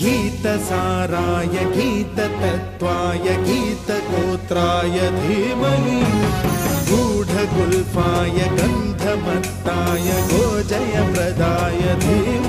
गीतसाराय गीततत्त्वाय गीतगोत्राय धीमहि। गूढगुल्फाय गन्धमत्ताय गोजयप्रदाय धीमहि।